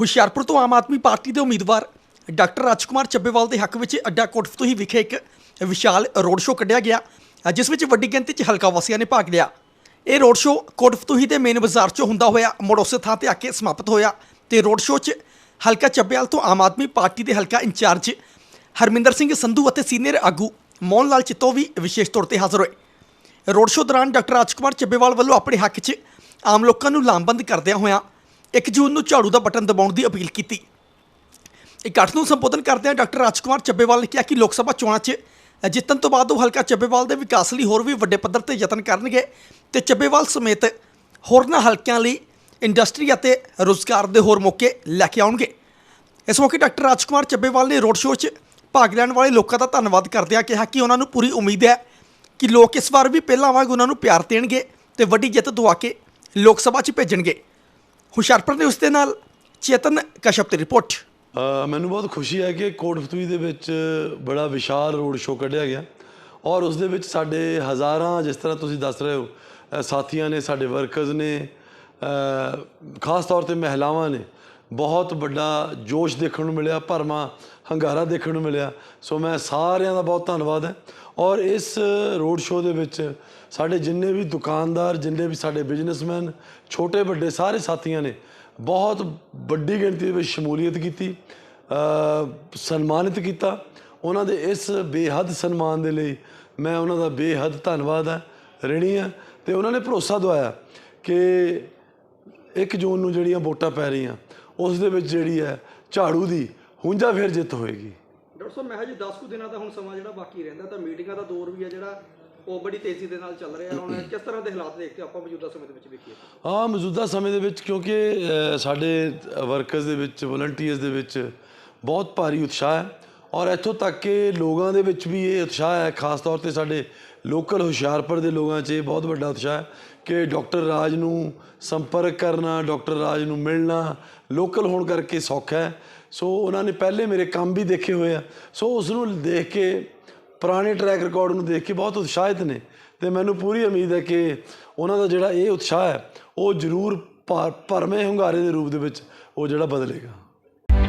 ਹੁਸ਼ਿਆਰਪੁਰ ਤੋਂ ਆਮ ਆਦਮੀ ਪਾਰਟੀ ਦੇ ਉਮੀਦਵਾਰ ਡਾਕਟਰ ਰਾਜਕੁਮਾਰ ਚੱਬੇਵਾਲ ਦੇ ਹੱਕ ਵਿੱਚ ਅੱਡਾ ਕੋਟਫਤੂਹੀ ਵਿਖੇ ਇੱਕ ਵਿਸ਼ਾਲ ਰੋਡ ਸ਼ੋਅ ਕੱਢਿਆ ਗਿਆ, ਜਿਸ ਵਿੱਚ ਵੱਡੀ ਗਿਣਤੀ 'ਚ ਹਲਕਾ ਵਾਸੀਆਂ ਨੇ ਭਾਗ ਲਿਆ। ਇਹ ਰੋਡ ਸ਼ੋਅ ਕੋਟਫਤੂਹੀ ਦੇ ਮੇਨ ਬਾਜ਼ਾਰ 'ਚੋਂ ਹੁੰਦਾ ਹੋਇਆ, ਮੁੜ ਥਾਂ ਤੇ ਆ ਕੇ ਸਮਾਪਤ ਹੋਇਆ ਤੇ ਰੋਡ ਸ਼ੋਅ 'ਚ ਹਲਕਾ ਚੱਬੇਵਾਲ ਤੋਂ ਆਮ ਆਦਮੀ ਪਾਰਟੀ ਦੇ ਹਲਕਾ ਇੰਚਾਰਜ ਹਰਮਿੰਦਰ ਸਿੰਘ ਸੰਧੂ ਅਤੇ ਸੀਨੀਅਰ ਆਗੂ ਮੋਹਨ ਲਾਲ ਚਿੱਤੋ ਵੀ ਵਿਸ਼ੇਸ਼ ਤੌਰ ਤੇ ਹਾਜ਼ਰ ਹੋਏ। ਰੋਡ ਸ਼ੋਅ ਦੌਰਾਨ ਡਾਕਟਰ ਰਾਜਕੁਮਾਰ ਚੱਬੇਵਾਲ ਵੱਲੋਂ ਆਪਣੇ ਹੱਕ 'ਚ ਆਮ ਲੋਕਾਂ ਨੂੰ ਲਾਮਬੰਦ ਕਰਦਿਆਂ ਹੋਇਆਂ 1 ਜੂਨ ਨੂੰ ਝਾੜੂ ਦਾ ਬਟਨ ਦਬਾਉਣ ਦੀ ਅਪੀਲ ਕੀਤੀ। ਇਕੱਠ ਨੂੰ ਸੰਬੋਧਨ ਕਰਦਿਆਂ ਡਾਕਟਰ ਰਾਜਕੁਮਾਰ ਚੱਬੇਵਾਲ ਨੇ ਕਿਹਾ ਕਿ ਲੋਕ ਸਭਾ ਚੋਣਾਂ 'ਚ ਜਿੱਤਣ ਤੋਂ ਬਾਅਦ ਉਹ ਹਲਕਾ ਚੱਬੇਵਾਲ ਦੇ ਵਿਕਾਸ ਲਈ ਹੋਰ ਵੀ ਵੱਡੇ ਪੱਧਰ ਤੇ ਯਤਨ ਕਰਨਗੇ ਤੇ ਚੱਬੇਵਾਲ ਸਮੇਤ ਹੋਰਨਾਂ ਹਲਕਿਆਂ ਲਈ ਇੰਡਸਟਰੀ ਅਤੇ ਰੋਜ਼ਗਾਰ ਦੇ ਹੋਰ ਮੌਕੇ ਲੈ ਕੇ ਆਉਣਗੇ। ਇਸ ਮੌਕੇ ਡਾਕਟਰ ਰਾਜਕੁਮਾਰ ਚੱਬੇਵਾਲ ਨੇ ਰੋਡ ਸ਼ੋਅ 'ਚ ਭਾਗ ਲੈਣ ਵਾਲੇ ਲੋਕਾਂ ਦਾ ਧੰਨਵਾਦ ਕਰਦਿਆਂ ਕਿਹਾ ਕਿ ਉਹਨਾਂ ਨੂੰ ਪੂਰੀ ਉਮੀਦ ਹੈ ਕਿ ਲੋਕ ਇਸ ਵਾਰ ਵੀ ਪਹਿਲਾਂ ਵਾਂਗ ਉਹਨਾਂ ਨੂੰ ਪਿਆਰ ਦੇਣਗੇ ਤੇ ਵੱਡੀ ਜਿੱਤ ਦਵਾ ਕੇ ਲੋਕ ਸਭਾ 'ਚ ਭੇਜਣਗੇ। ਹੁਸ਼ਿਆਰਪੁਰ ਦੇ ਉਸ ਦੇ ਨਾਲ ਚੇਤਨ ਕਸ਼ਪ ਦੀ ਰਿਪੋਰਟ। ਮੈਨੂੰ ਬਹੁਤ ਖੁਸ਼ੀ ਹੈ ਕਿ ਕੋਟਫਤੂਈ ਦੇ ਵਿੱਚ ਬੜਾ ਵਿਸ਼ਾਲ ਰੋਡ ਸ਼ੋਅ ਕੱਢਿਆ ਗਿਆ ਔਰ ਉਸ ਦੇ ਵਿੱਚ ਸਾਡੇ ਹਜ਼ਾਰਾਂ, ਜਿਸ ਤਰ੍ਹਾਂ ਤੁਸੀਂ ਦੱਸ ਰਹੇ ਹੋ ਸਾਥੀਆਂ ਨੇ, ਸਾਡੇ ਵਰਕਰਸ ਨੇ ਖਾਸ ਤੌਰ ਤੇ ਮਹਿਲਾਵਾਂ ਨੇ ਬਹੁਤ ਵੱਡਾ ਜੋਸ਼ ਦੇਖਣ ਨੂੰ ਮਿਲਿਆ, ਭਰਮਾ, ਹੰਗਾਰਾ ਦੇਖਣ ਨੂੰ ਮਿਲਿਆ। ਸੋ ਮੈਂ ਸਾਰਿਆਂ ਦਾ ਬਹੁਤ ਧੰਨਵਾਦ ਹੈ। ਔਰ ਇਸ ਰੋਡ ਸ਼ੋਅ ਦੇ ਵਿੱਚ ਸਾਡੇ ਜਿੰਨੇ ਵੀ ਦੁਕਾਨਦਾਰ, ਜਿੰਨੇ ਵੀ ਸਾਡੇ ਬਿਜ਼ਨਸਮੈਨ, ਛੋਟੇ, ਵੱਡੇ ਸਾਰੇ ਸਾਥੀਆਂ ਨੇ ਬਹੁਤ ਵੱਡੀ ਗਿਣਤੀ ਦੇ ਵਿੱਚ ਸ਼ਮੂਲੀਅਤ ਕੀਤੀ ਸਨਮਾਨਿਤ ਕੀਤਾ। ਉਹਨਾਂ ਦੇ ਇਸ ਬੇਹੱਦ ਸਨਮਾਨ ਦੇ ਲਈ ਮੈਂ ਉਹਨਾਂ ਦਾ ਬੇਹੱਦ ਧੰਨਵਾਦ ਹੈ, ਰਣੀ ਹੈ ਤੇ ਉਹਨਾਂ ਨੇ ਭਰੋਸਾ ਦਵਾਇਆ ਕਿ 1 ਜੂਨ ਨੂੰ ਜਿਹੜੀਆਂ ਵੋਟਾਂ ਪੈ ਰਹੀਆਂ ਉਸ ਦੇ ਵਿੱਚ ਜਿਹੜੀ ਹੈ ਝਾੜੂ ਦੀ ਹੁੰਜਾ ਫੇਰ ਜਿੱਤ ਹੋਏਗੀ। ਡਾਕਟਰ ਸਾਹਿਬ ਮੈਂ ਹਜੇ 10 ਕੁ ਦਿਨਾਂ ਦਾ ਹੁਣ ਸਮਾਂ ਜਿਹੜਾ ਬਾਕੀ ਰਹਿੰਦਾ ਤਾਂ ਮੀਟਿੰਗਾਂ ਦਾ ਦੌਰ ਵੀ ਹੈ ਜਿਹੜਾ ਉਹ ਬੜੀ ਤੇਜ਼ੀ ਦੇ ਨਾਲ ਚੱਲ ਰਿਹਾ ਹੁਣ ਕਿਸ ਤਰ੍ਹਾਂ ਦੇ ਹਾਲਾਤ ਦੇਖਦੇ ਆਪਾਂ ਮੌਜੂਦਾ ਸਮੇਂ ਦੇ ਵਿੱਚ ਵੇਖੀਏ ਹਾਂ ਮੌਜੂਦਾ ਸਮੇਂ ਦੇ ਵਿੱਚ ਕਿਉਂਕਿ ਸਾਡੇ ਵਰਕਰਸ ਦੇ ਵਿੱਚ ਵਲੰਟੀਅਰਸ ਦੇ ਵਿੱਚ ਬਹੁਤ ਭਾਰੀ ਉਤਸ਼ਾਹ ਹੈ। ਔਰ ਇੱਥੋਂ ਤੱਕ ਕਿ ਲੋਕਾਂ ਦੇ ਵਿੱਚ ਵੀ ਇਹ ਉਤਸ਼ਾਹ ਹੈ, ਖਾਸ ਤੌਰ ਤੇ ਸਾਡੇ ਲੋਕਲ ਹੁਸ਼ਿਆਰਪੁਰ ਦੇ ਲੋਕਾਂ 'ਚ ਇਹ ਬਹੁਤ ਵੱਡਾ ਉਤਸ਼ਾਹ ਹੈ ਕਿ ਡਾਕਟਰ ਰਾਜ ਨੂੰ ਸੰਪਰਕ ਕਰਨਾ, ਡਾਕਟਰ ਰਾਜ ਨੂੰ ਮਿਲਣਾ ਲੋਕਲ ਹੋਣ ਕਰਕੇ ਸੌਖਾ ਹੈ। ਸੋ ਉਹਨਾਂ ਨੇ ਪਹਿਲੇ ਮੇਰੇ ਕੰਮ ਵੀ ਦੇਖੇ ਹੋਏ ਆ। ਸੋ ਉਸ ਨੂੰ ਦੇਖ ਕੇ, ਪੁਰਾਣੇ ਟਰੈਕ ਰਿਕਾਰਡ ਨੂੰ ਦੇਖ ਕੇ ਬਹੁਤ ਉਤਸ਼ਾਹਿਤ ਨੇ ਤੇ ਮੈਨੂੰ ਪੂਰੀ ਉਮੀਦ ਹੈ ਕਿ ਉਹਨਾਂ ਦਾ ਜਿਹੜਾ ਇਹ ਉਤਸ਼ਾਹ ਹੈ, ਉਹ ਜ਼ਰੂਰ ਭਰ- ਭਰਵੇਂ ਹੁੰਗਾਰੇ ਦੇ ਰੂਪ ਦੇ ਵਿੱਚ ਉਹ ਜਿਹੜਾ ਬਦਲੇਗਾ।